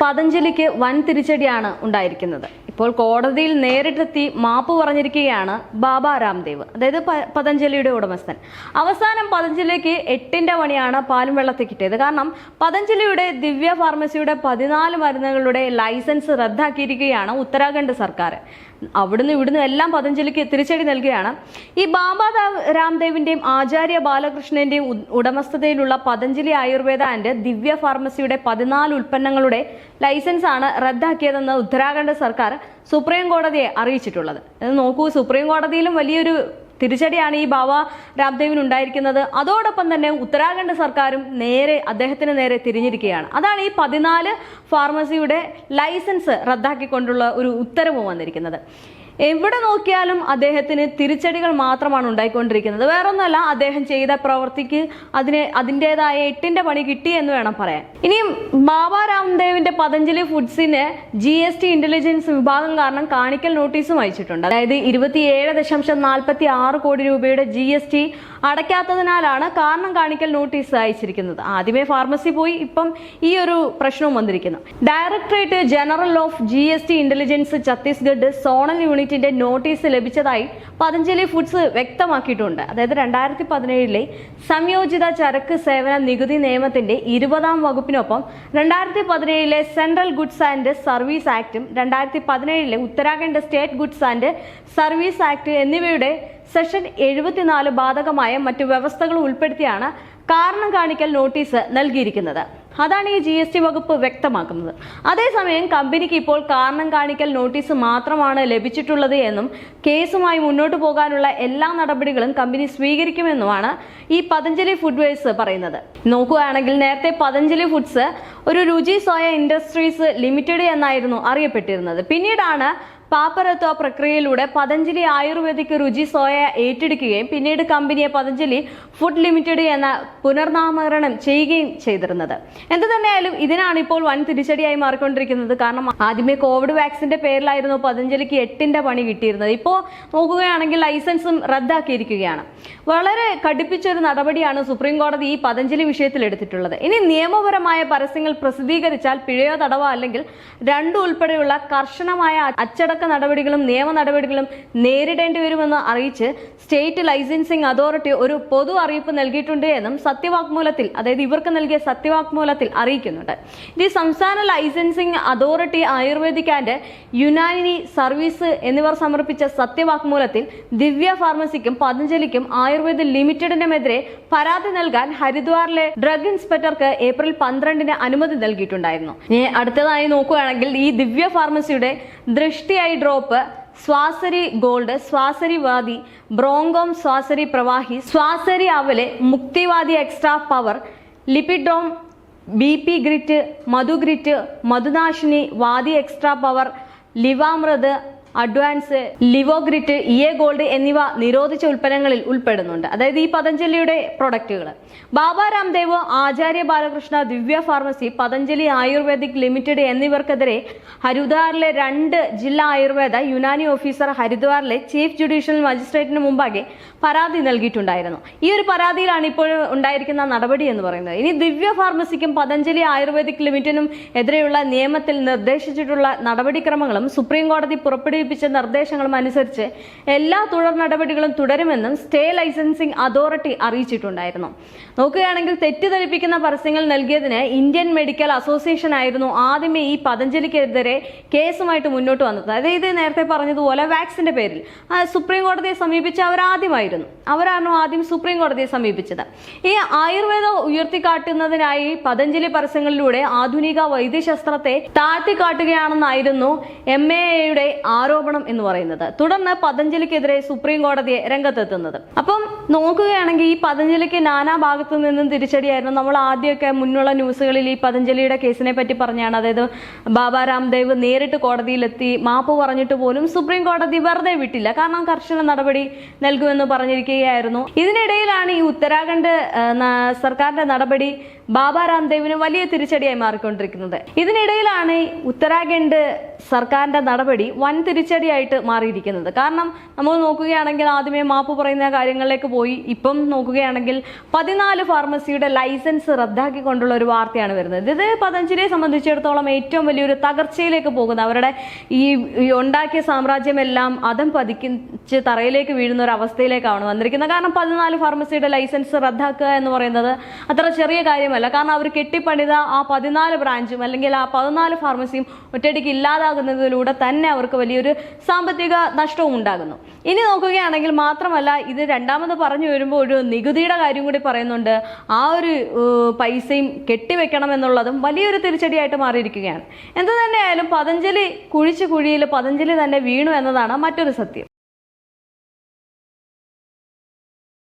പതഞ്ജലിക്ക് വൻ തിരിച്ചടിയാണ് ഉണ്ടായിരിക്കുന്നത് ഇപ്പോൾ കോടതിയിൽ നേരിട്ടെത്തി മാപ്പ് പറഞ്ഞിരിക്കുകയാണ് ബാബ രാംദേവ് അതായത് പതഞ്ജലിയുടെ ഉടമസ്ഥൻ. അവസാനം പതഞ്ജലിക്ക് എട്ടിന്റെ മണിയാണ് പാലും വെള്ളത്തിൽ കിട്ടിയത്. കാരണം പതഞ്ജലിയുടെ ദിവ്യ ഫാർമസിയുടെ പതിനാല് മരുന്നുകളുടെ ലൈസൻസ് റദ്ദാക്കിയിരിക്കുകയാണ് ഉത്തരാഖണ്ഡ് സർക്കാർ. അവിടുന്ന് ഇവിടുന്ന് എല്ലാം പതഞ്ജലിക്ക് തിരിച്ചടി നൽകുകയാണ്. ഈ ബാബ രാംദേവിന്റെയും ആചാര്യ ബാലകൃഷ്ണന്റെയും ഉടമസ്ഥതയിലുള്ള പതഞ്ജലി ആയുർവേദ ആൻഡ് ദിവ്യ ഫാർമസിയുടെ പതിനാല് ഉൽപ്പന്നങ്ങളുടെ ലൈസൻസ് ആണ് റദ്ദാക്കിയതെന്ന് ഉത്തരാഖണ്ഡ് സർക്കാർ സുപ്രീം കോടതിയെ അറിയിച്ചിട്ടുള്ളത്. ഇത് നോക്കൂ സുപ്രീം കോടതിയിലും വലിയൊരു തിരിച്ചടിയാണ് ഈ ബാബ രാംദേവിന് ഉണ്ടായിരിക്കുന്നത്. അതോടൊപ്പം തന്നെ ഉത്തരാഖണ്ഡ് സർക്കാരും നേരെ അദ്ദേഹത്തിന് നേരെ തിരിഞ്ഞിരിക്കുകയാണ്. അതാണ് ഈ പതിനാല് ഫാർമസിയുടെ ലൈസൻസ് റദ്ദാക്കിക്കൊണ്ടുള്ള ഒരു ഉത്തരവ് വന്നിരിക്കുന്നത്. എവിടെ നോക്കിയാലും അദ്ദേഹത്തിന് തിരിച്ചടികൾ മാത്രമാണ് ഉണ്ടായിക്കൊണ്ടിരിക്കുന്നത്. വേറൊന്നുമല്ല അദ്ദേഹം ചെയ്ത പ്രവൃത്തിക്ക് അതിന് അതിന്റെതായ എട്ടിന്റെ പണി കിട്ടി എന്ന് വേണം പറയാൻ. ഇനിയും ബാബ രാംദേവിന്റെ പതഞ്ജലി ഫുഡ്സിന് ജി എസ് ടി ഇന്റലിജൻസ് വിഭാഗം കാരണം കാണിക്കൽ നോട്ടീസും അയച്ചിട്ടുണ്ട്. അതായത് ഇരുപത്തിയേഴ് ദശാംശം നാൽപ്പത്തി ആറ് കോടി രൂപയുടെ ജി എസ് ടി അടയ്ക്കാത്തതിനാലാണ് കാരണം കാണിക്കൽ നോട്ടീസ് അയച്ചിരിക്കുന്നത്. ആദ്യമേ ഫാർമസി പോയി ഇപ്പം ഈ ഒരു പ്രശ്നവും വന്നിരിക്കുന്നു. Directorate general of G S T intelligence Chhattisgarh zonal യൂണിറ്റിന്റെ നോട്ടീസ് ലഭിച്ചതായി പതഞ്ജലി ഫുഡ്സ് വ്യക്തമാക്കിയിട്ടുണ്ട്. അതായത് രണ്ടായിരത്തി പതിനേഴിലെ സംയോജിത ചരക്ക് സേവന നികുതി നിയമത്തിന്റെ ഇരുപതാം വകുപ്പിനൊപ്പം രണ്ടായിരത്തി പതിനേഴിലെ സെൻട്രൽ ഗുഡ്സ് ആൻഡ് സർവീസ് ആക്ടും രണ്ടായിരത്തി പതിനേഴിലെ Uttarakhand State Goods and Service Act എന്നിവയുടെ സെഷൻ എഴുപത്തിനാല് ബാധകമായ മറ്റു വ്യവസ്ഥകൾ ഉൾപ്പെടുത്തിയാണ് കാരണം കാണിക്കൽ നോട്ടീസ് നൽകിയിരിക്കുന്നത്. അതാണ് ഈ ജി എസ് ടി വകുപ്പ് വ്യക്തമാക്കുന്നത്. അതേസമയം കമ്പനിക്ക് ഇപ്പോൾ കാരണം കാണിക്കൽ നോട്ടീസ് മാത്രമാണ് ലഭിച്ചിട്ടുള്ളത് എന്നും കേസുമായി മുന്നോട്ട് പോകാനുള്ള എല്ലാ നടപടികളും കമ്പനി സ്വീകരിക്കുമെന്നുമാണ് ഈ പതഞ്ജലി ഫുഡ്വേഴ്സ് പറയുന്നത്. നോക്കുകയാണെങ്കിൽ നേരത്തെ പതഞ്ജലി ഫുഡ്സ് ഒരു രുചി സോയ ഇൻഡസ്ട്രീസ് ലിമിറ്റഡ് എന്നായിരുന്നു അറിയപ്പെട്ടിരുന്നത്. പിന്നീടാണ് പാപ്പരത്വ പ്രക്രിയയിലൂടെ പതഞ്ജലി ആയുർവേദിക് രുചി സോയ ഏറ്റെടുക്കുകയും പിന്നീട് കമ്പനിയെ പതഞ്ജലി ഫുഡ് ലിമിറ്റഡ് എന്ന പുനർനാമകരണം ചെയ്യുകയും ചെയ്തിരുന്നത്. എന്തു തന്നെയായാലും ഇതിനാണ് ഇപ്പോൾ വൻ തിരിച്ചടിയായി മാറിക്കൊണ്ടിരിക്കുന്നത്. കാരണം ആദ്യമേ കോവിഡ് വാക്സിന്റെ പേരിലായിരുന്നു പതഞ്ജലിക്ക് എട്ടിന്റെ പണി കിട്ടിയിരുന്നത്. ഇപ്പോൾ നോക്കുകയാണെങ്കിൽ ലൈസൻസും റദ്ദാക്കിയിരിക്കുകയാണ്. വളരെ കടുപ്പിച്ചൊരു നടപടിയാണ് സുപ്രീം കോടതി ഈ പതഞ്ജലി വിഷയത്തിൽ എടുത്തിട്ടുള്ളത്. ഇനി നിയമപരമായ പരസ്യങ്ങൾ പ്രസിദ്ധീകരിച്ചാൽ പിഴയോ തടവോ അല്ലെങ്കിൽ രണ്ടു ഉൾപ്പെടെയുള്ള കർശനമായ അച്ചടക്ക നടപടികളും നിയമ നടപടികളും നേരിടേണ്ടി വരുമെന്ന് അറിയിച്ച് സ്റ്റേറ്റ് ലൈസൻസിംഗ് അതോറിറ്റി ഒരു പൊതു അറിയിപ്പ് നൽകിയിട്ടുണ്ട് എന്നും സത്യവാങ്മൂലത്തിൽ അതായത് ഇവർക്ക് നൽകിയ സത്യവാങ്മൂലത്തിൽ അറിയിക്കുന്നുണ്ട്. ഈ സംസ്ഥാന licensing authority ayurvedic and Unani service എന്നിവർ സമർപ്പിച്ച സത്യവാങ്മൂലത്തിൽ ദിവ്യ ഫാർമസിക്കും പതഞ്ജലിക്കും ആയുർവേദ ലിമിറ്റഡിനുമെതിരെ പരാതി നൽകാൻ ഹരിദ്വാറിലെ ഡ്രഗ് ഇൻസ്പെക്ടർക്ക് ഏപ്രിൽ പന്ത്രണ്ടിന് അനുമതി നൽകിയിട്ടുണ്ടായിരുന്നു. ഇനി അടുത്തതായി നോക്കുകയാണെങ്കിൽ ഈ Divya ഫാർമസിയുടെ Drishti eye drop Swasari gold Swasari Vati Bronchom Swasari Pravahi Swasari Avaleh Muktivati extra power Lipidom B P grit Madhugrit Madhunashini Vati extra power Livamrit advance Livogrit A gold എന്നിവ നിരോധിച്ച ഉൽപ്പന്നങ്ങളിൽ ഉൾപ്പെടുന്നുണ്ട്. അതായത് ഈ പതഞ്ജലിയുടെ പ്രൊഡക്റ്റുകൾ Baba Ramdev Acharya Balakrishna Divya Pharmacy Patanjali Ayurvedic Limited എന്നിവർക്കെതിരെ ഹരിദ്വാറിലെ രണ്ട് ജില്ലാ ആയുർവേദ യുനാനി ഓഫീസർ ഹരിദ്വാറിലെ ചീഫ് ജുഡീഷ്യൽ മജിസ്ട്രേറ്റിന് മുമ്പാകെ പരാതി നൽകിയിട്ടുണ്ടായിരുന്നു. ഈ ഒരു പരാതിയിലാണ് ഇപ്പോൾ ഉണ്ടായിരിക്കുന്ന നടപടി എന്ന് പറയുന്നത്. ഇനി ദിവ്യ ഫാർമസിക്കും പതഞ്ജലി ആയുർവേദിക് ലിമിറ്റിനും എതിരെയുള്ള നിയമത്തിൽ നിർദ്ദേശിച്ചിട്ടുള്ള നടപടിക്രമങ്ങളും സുപ്രീം കോടതി പുറപ്പെടുവിപ്പിച്ച നിർദ്ദേശങ്ങളും അനുസരിച്ച് എല്ലാ തുടർ നടപടികളും തുടരുമെന്നും സ്റ്റേ ലൈസൻസിംഗ് അതോറിറ്റി അറിയിച്ചിട്ടുണ്ടായിരുന്നു. നോക്കുകയാണെങ്കിൽ തെറ്റിദ്ധരിപ്പിക്കുന്ന പരസ്യങ്ങൾ നൽകിയതിന് ഇന്ത്യൻ മെഡിക്കൽ അസോസിയേഷൻ ആയിരുന്നു ആദ്യമേ ഈ പതഞ്ജലിക്കെതിരെ കേസുമായിട്ട് മുന്നോട്ട് വന്നത്. അതായത് നേരത്തെ പറഞ്ഞതുപോലെ വാക്സിന്റെ പേരിൽ. സുപ്രീം കോടതിയെ സമീപിച്ച അവരാദ്യമായിരുന്നു അവരാണ് ആദ്യം സുപ്രീം കോടതിയെ സമീപിച്ചത്? ഈ ആയുർവേദം ഉയർത്തിക്കാട്ടുന്നതിനായി പതഞ്ജലി പരസ്യങ്ങളിലൂടെ ആധുനിക വൈദ്യശാസ്ത്രത്തെ താഴ്ത്തിക്കാട്ടുകയാണെന്നായിരുന്നു എം എ എയുടെ ആരോപണം എന്ന് പറയുന്നത്. തുടർന്ന് പതഞ്ജലിക്കെതിരെ സുപ്രീം കോടതിയെ രംഗത്തെത്തുന്നത്. അപ്പം നോക്കുകയാണെങ്കിൽ ഈ പതഞ്ജലിക്ക് നാനാ ഭാഗത്തു നിന്നും തിരിച്ചടിയായിരുന്നു. നമ്മൾ ആദ്യമൊക്കെ മുന്നുള്ള ന്യൂസുകളിൽ ഈ പതഞ്ജലിയുടെ കേസിനെ പറ്റി പറഞ്ഞാണ്. അതായത് ബാബാ രാംദേവ് നേരിട്ട് കോടതിയിലെത്തി മാപ്പ് പറഞ്ഞിട്ട് പോലും സുപ്രീം കോടതി വെറുതെ വിട്ടില്ല. കാരണം കർശന നടപടി നൽകുമെന്ന് പറഞ്ഞിരിക്കുകയായിരുന്നു. ഇതിനിടയിലാണ് ഈ ഉത്തരാഖണ്ഡ് സർക്കാരിന്റെ നടപടി ബാബാ രാംദേവിന് വലിയ തിരിച്ചടിയായി മാറിക്കൊണ്ടിരിക്കുന്നത്. ഇതിനിടയിലാണ് ഉത്തരാഖണ്ഡ് സർക്കാരിന്റെ നടപടി വൻ തിരിച്ചടിയായിട്ട് മാറിയിരിക്കുന്നത്. കാരണം നമ്മൾ നോക്കുകയാണെങ്കിൽ ആദ്യമേ മാപ്പ് പറയുന്ന കാര്യങ്ങളിലേക്ക് പോയി. ഇപ്പം നോക്കുകയാണെങ്കിൽ പതിനാല് ഫാർമസിയുടെ ലൈസൻസ് റദ്ദാക്കിക്കൊണ്ടുള്ള ഒരു വാർത്തയാണ് വരുന്നത്. ഇത് പതഞ്ജലിയെ സംബന്ധിച്ചിടത്തോളം ഏറ്റവും വലിയൊരു തകർച്ചയിലേക്ക് പോകുന്ന അവരുടെ ഈ ഉണ്ടാക്കിയ സാമ്രാജ്യമെല്ലാം അതം പതിക്കിച്ച് തറയിലേക്ക് വീഴുന്ന ഒരു അവസ്ഥയിലേക്കാണ് വന്നിരിക്കുന്നത്. കാരണം പതിനാല് ഫാർമസിയുടെ ലൈസൻസ് റദ്ദാക്കുക എന്ന് പറയുന്നത് അത്ര ചെറിയ കാര്യമല്ല. കാരണം അവർ കെട്ടിപ്പണിത ആ പതിനാല് ബ്രാഞ്ചും അല്ലെങ്കിൽ ആ പതിനാല് ഫാർമസിയും ഒറ്റയടിക്ക് ഇല്ലാതാകുന്നതിലൂടെ തന്നെ അവർക്ക് വലിയൊരു സാമ്പത്തിക നഷ്ടവും ഉണ്ടാകുന്നു. ഇനി നോക്കുകയാണെങ്കിൽ മാത്രമല്ല ഇത് രണ്ടാമത് പറഞ്ഞു വരുമ്പോൾ ഒരു നികുതിയുടെ കാര്യം കൂടി പറയുന്നുണ്ട്. ആ ഒരു പൈസയും കെട്ടിവെക്കണം എന്നുള്ളതും വലിയൊരു തിരിച്ചടിയായിട്ട് മാറിയിരിക്കുകയാണ്. എന്ത് തന്നെയായാലും പതഞ്ജലി കുഴിച്ചു കുഴിയിൽ പതഞ്ജലി തന്നെ വീണു എന്നതാണ് മറ്റൊരു സത്യം.